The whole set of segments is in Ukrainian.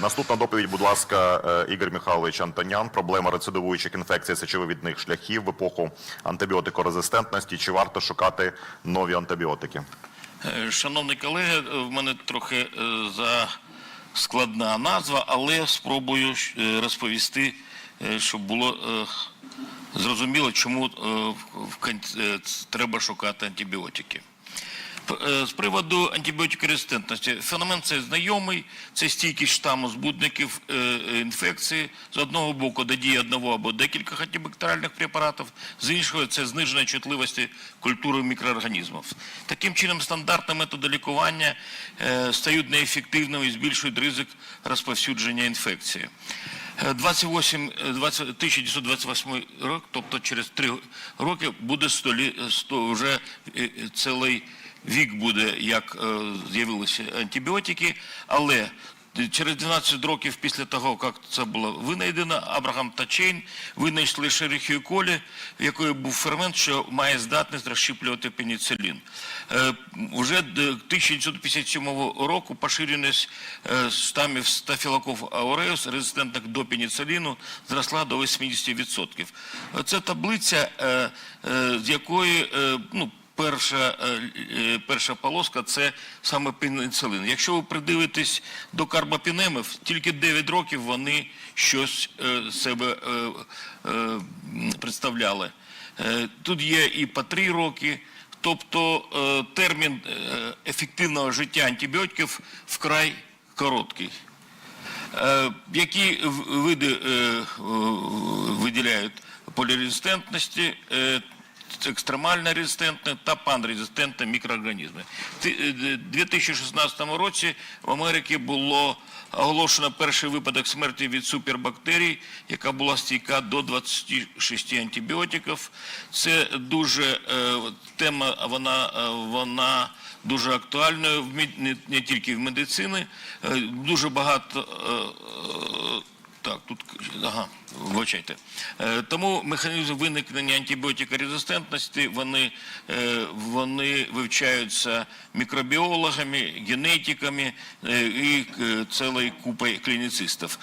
Наступна доповідь, будь ласка, е, Ігор Михайлович Антонян. Проблема рецидивуючих інфекцій сечовивідних шляхів в епоху антибіотикорезистентності. Чи варто шукати нові антибіотики? Е, Шановні колеги, в мене трохи е, складна назва, але спробую розповісти, щоб було зрозуміло, чому треба шукати антибіотики. Е, З приводу антибіотикорезистентності, феномен цей знайомий, це стійкість штаму збудників е, е, інфекції. З одного боку, до дії одного або декількох антибактеріальних препаратів, з іншого це зниження чутливості культури мікроорганізмів. Таким чином, стандартні методи лікування стають неефективними і збільшують ризик розповсюдження інфекції. Е, 28, е, 20, 1928 рік, тобто через три роки, буде 100, лі- 100 вже цілий вік буде, як е, з'явилися антибіотики, але через 12 років після того, як це було винайдено, Абрахам та Чейн винайшли шерихію колі, в якої був фермент, що має здатність розщіплювати пеніцилін. Е, Уже 1957 року поширеність е, штамів стафілоков ауреус, резистентних до пеніциліну, зросла до 80%. Це таблиця, е, е, з якої ну, Перша, е, е, перша полоска це саме пеніцилин. Якщо ви придивитесь до карбопінемів, тільки 9 років вони щось е, себе представляли. Тут є і по 3 роки, тобто термін ефективного життя антибіотиків вкрай короткий. Які види виділяють полірезистентності, екстремально резистентні та панрезистентні мікроорганізми. Ти- е, 2016 році в Америці було оголошено перший випадок смерті від супербактерій, яка була стійка до 26 антибіотиків. Це дуже е, тема, вона, е, вона дуже актуальною не, тільки в медицині. Е, Дуже багато так, тут ага, вибачайте. Е, Тому механізм виникнення антибіотикорезистентності вони, е, вони вивчаються мікробіологами, генетиками е, і цілою купою клініцистів.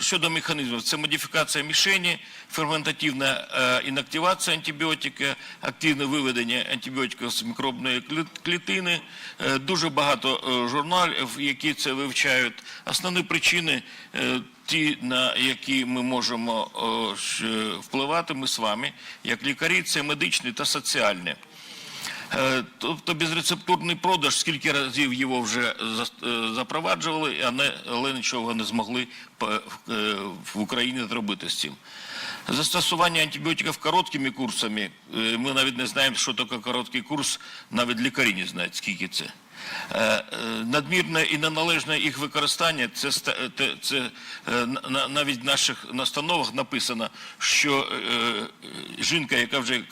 Щодо механізмів, це модифікація мішені, ферментативна інактивація антибіотика, активне виведення антибіотика з мікробної клітини. Дуже багато журналів, які це вивчають. Основні причини ті, на які ми можемо е, впливати, ми з вами, як лікарі, це медичні та соціальні. Е, Тобто безрецептурний продаж, скільки разів його вже е, запроваджували, але нічого не змогли в Україні зробити з цим. Застосування антибіотиків короткими курсами, ми навіть не знаємо, що таке короткий курс, навіть лікарі не знають, скільки це. Е, е, Надмірне і неналежне їх використання, це, е, це на- на- навіть в наших настановах написано, що жінка, яка вже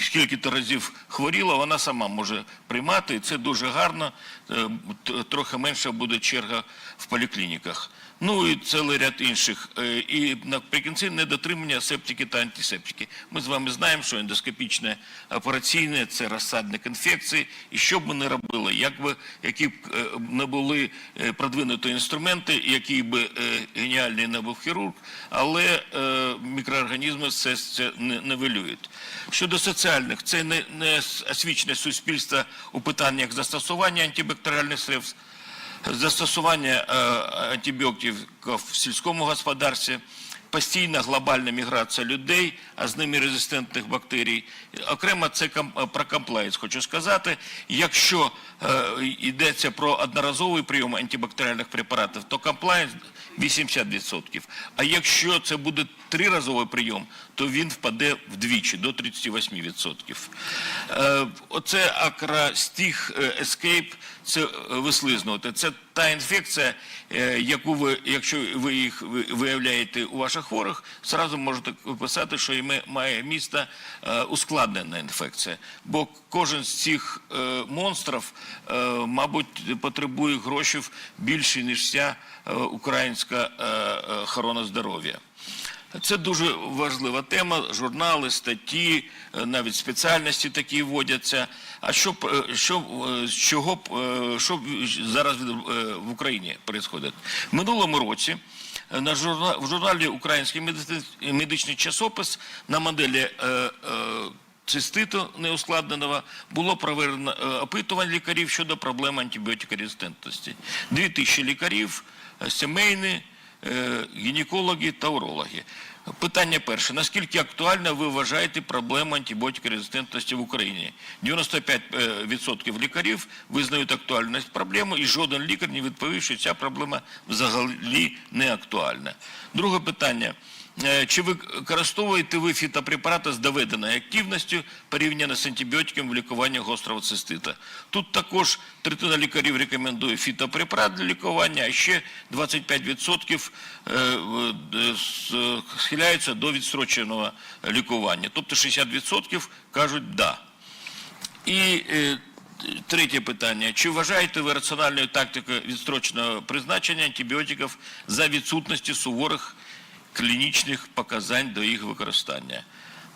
скільки-то разів хворіла, вона сама може приймати, і це дуже гарно, трохи менша буде черга в поліклініках. Ну і цілий ряд інших. І наприкінці недотримання септики та антисептики. Ми з вами знаємо, що ендоскопічне операційне це розсадник інфекції. І що б ми не робили, як би, які б не були е, продвинуті інструменти, який би е, геніальний не був хірург, але е, мікроорганізми це, це не нивелюють. Щодо соціальних, це не, не освічене суспільство у питаннях застосування антибактеріальних средств, застосування антибіотиків в сільському господарстві, постійна глобальна міграція людей, а з ними резистентних бактерій. Окремо це ком- про комплаєнс хочу сказати. Якщо е, йдеться про одноразовий прийом антибактеріальних препаратів, то комплаєнс 80%. А якщо це буде триразовий прийом, то він впаде вдвічі до 38%. Е, Оце акрастіг ескейп, це е, вислизнути. Це та інфекція, е, яку ви, якщо ви їх виявляєте у ваших хворих, зразу можете писати, що має місце ускладнена інфекція. Бо кожен з цих е, монстрів, е, мабуть, потребує грошей більше, ніж вся українська охорона здоров'я. Це дуже важлива тема. Журнали, статті, е, навіть спеціальності такі вводяться. А що, б, е, що, е, чого е, що зараз е, в Україні відбувається? В минулому році е, на журна, в журналі Український медичний часопис на моделі е, е, циститу неускладненого було проведено е, опитування лікарів щодо проблем антибіотикорезистентності. Дві тисячі лікарів, е, сімейні, е, гінекологи та урологи. Питання перше. Наскільки актуально ви вважаєте проблему антибіотикорезистентності в Україні? 95% лікарів визнають актуальність проблеми, і жоден лікар не відповів, що ця проблема взагалі не актуальна. Друге питання. Е, Чи використовуєте ви фітопрепарати з доведеною активністю порівняно з антибіотиками в лікуванні гострого цистита? Тут також третина лікарів рекомендує фітопрепарат для лікування, а ще 25% е, е, схиляються до відстроченого лікування. Тобто 60% кажуть «да». І третє питання. Чи вважаєте ви раціональною тактикою відстроченого призначення антибіотиків за відсутності суворих клінічних показань до їх використання?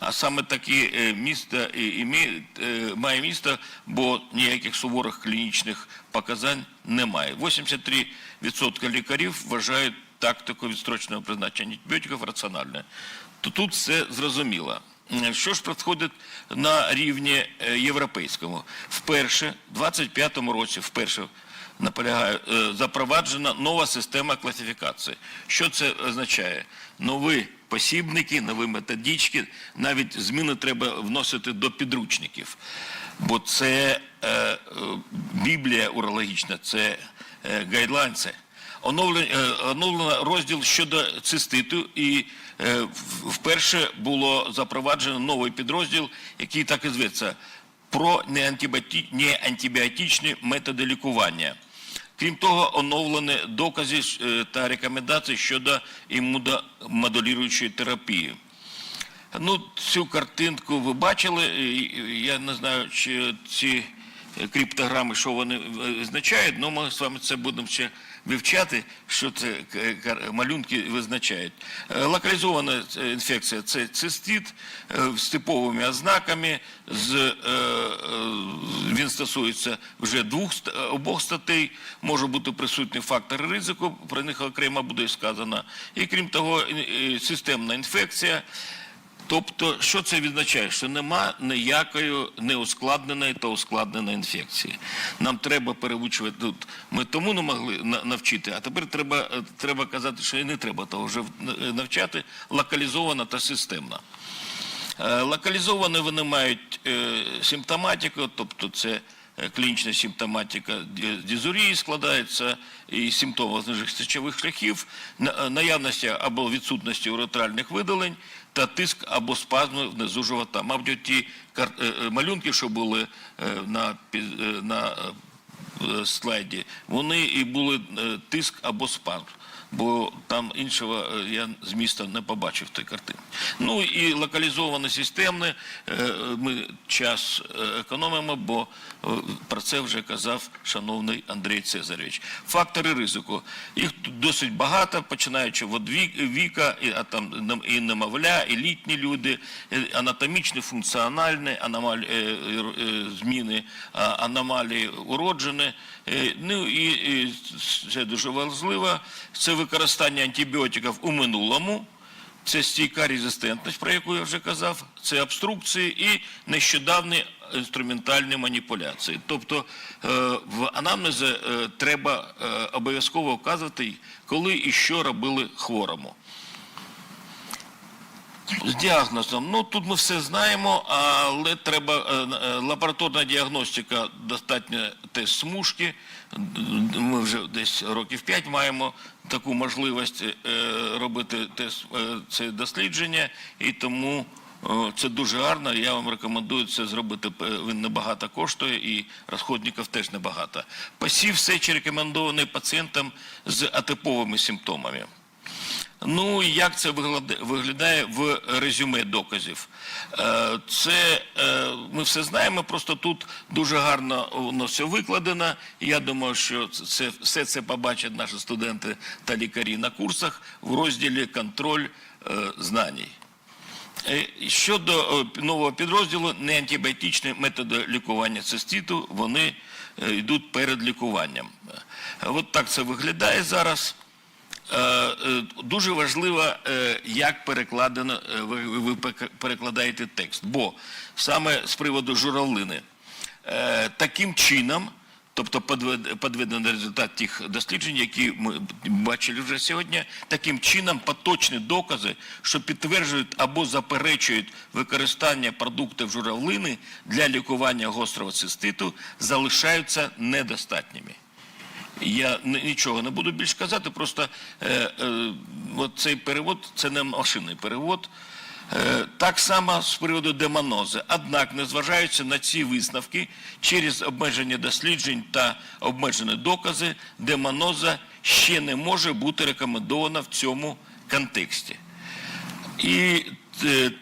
А саме такі е, місто мі- е, має місто, бо ніяких суворих клінічних показань немає. 83% лікарів вважають тактику відстроченого призначення антибіотиків раціональною. То тут все зрозуміло. Е, Що ж проходить на рівні е, європейському? Вперше, в 25-му році, вперше, наполягаю, е, запроваджена нова система класифікації. Що це означає? Нові посібники, нові методички, навіть зміни треба вносити до підручників. Бо це е, е, біблія урологічна, це е, гайдлайнси. Оновлено, е, розділ щодо циститу і вперше було запроваджено новий підрозділ, який так і зветься про неантибіотичні методи лікування. Крім того, оновлені докази е, та рекомендації щодо імуномодулюючої терапії. Ну, цю картинку ви бачили. Я не знаю, чи ці криптограми, що вони е, означають, але ми з вами це будемо ще вивчати, що це малюнки визначають. Е, Локалізована інфекція це цистит е, з типовими ознаками. З, е, він стосується вже двох обох статей. Може бути присутні фактори ризику, про них окремо буде сказано. І крім того, системна інфекція. Тобто, що це відзначає? Що нема ніякої неускладненої та ускладненої інфекції. Нам треба переучувати тут. Ми тому не могли навчити, а тепер треба, е, треба казати, що і не треба того вже навчати локалізовано та системно. Е, Локалізовані вони мають е, симптоматику, тобто це е, клінічна симптоматика ді- дизурії складається і симптоми знижих сечових шляхів, е, наявності або відсутності уретральних видалень та тиск або спазми внизу живота. Мабуть, ті е, е, малюнки, що були е, на, на слайді, вони і були тиск або спазм. Бо там іншого е, я з міста не побачив той картині. Ну і локалізоване системне, е, ми час е, економимо, бо про це вже казав шановний Андрій Цезаревич. Фактори ризику. Їх досить багато, починаючи від віка, а там і немовля, і літні люди, анатомічні, функціональні аномалі, зміни, аномалії уроджені. Ну і це дуже важливо. Це використання антибіотиків у минулому. Це стійка резистентність, про яку я вже казав, це обструкції і нещодавні інструментальні маніпуляції. Тобто е, в анамнезі е, треба е, обов'язково вказувати, коли і що робили хворому. З діагнозом. Ну тут ми все знаємо, але треба лабораторна діагностика, достатньо тест смужки. Ми вже десь років 5 маємо таку можливість е, робити е, це дослідження, і тому це дуже гарно. Я вам рекомендую це зробити. Він небагато коштує і розходників теж небагато. Посів сечі рекомендований пацієнтам з атиповими симптомами. Ну, як це виглядає в резюме доказів? Е, Це е, ми все знаємо, просто тут дуже гарно воно все викладено. Я думаю, що це, все це побачать наші студенти та лікарі на курсах в розділі контроль е, знаній. Е, Щодо нового підрозділу, неантибіотичні методи лікування циститу, вони йдуть перед лікуванням. От так це виглядає зараз. Е, е, Дуже важливо, е, як перекладено, ви, перекладаєте текст. Бо саме з приводу журавлини, таким чином, тобто підведений результат тих досліджень, які ми бачили вже сьогодні, таким чином поточні докази, що підтверджують або заперечують використання продуктів журавлини для лікування гострого циститу, залишаються недостатніми. Я нічого не буду більш казати, просто е, е, от цей перевод це не машинний перевод. Е, так само з приводу демонози. Однак, незважаючи на ці висновки, через обмеження досліджень та обмежені докази, демоноза ще не може бути рекомендована в цьому контексті. І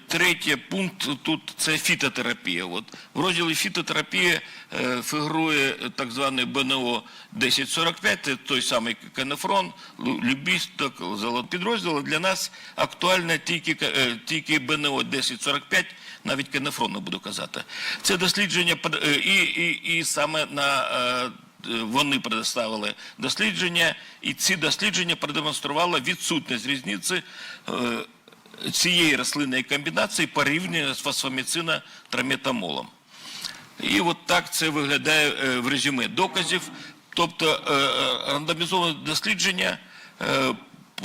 третій пункт тут це фітотерапія. От в розділі фітотерапія е, фігурує так званий БНО 1045, це той самий канефрон, любісток, золот підрозділу. Для нас актуальне тільки, е, тільки БНО 1045, навіть канефрон не буду казати. Це дослідження е, і, і, і саме на е, вони предоставили дослідження, і ці дослідження продемонстрували відсутність різниці е, цієї рослинної комбінації порівняно з фосфоміцино траметамолом. І от так це виглядає е, в резюме доказів. Тобто е, е, рандомізоване дослідження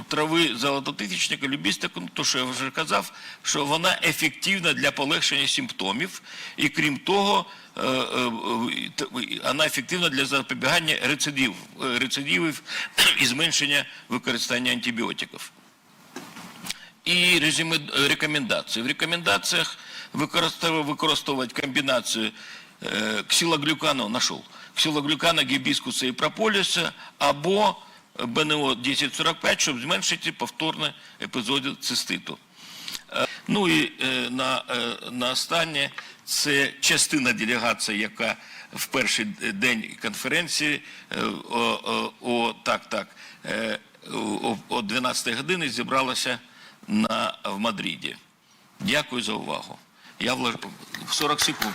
трави золототисячника, любістика, ну, то, що я вже казав, що вона ефективна для полегшення симптомів, і крім того, вона ефективна для запобігання рецидив, е, рецидивів і зменшення використання антибіотиків. І резюме е, рекомендацій. В рекомендаціях використовувати, комбінацію ксилоглюкану, знайшов, ксилоглюкана, гібіскуса і прополіса або БНО 1045, щоб зменшити повторні епізоди циститу. Ну і на, на останнє це частина делегації, яка в перший день конференції е, о, о, о, так, так, е, о, о 12 годині зібралася на, в Мадриді. Дякую за увагу. Я влаж... 40 секунд.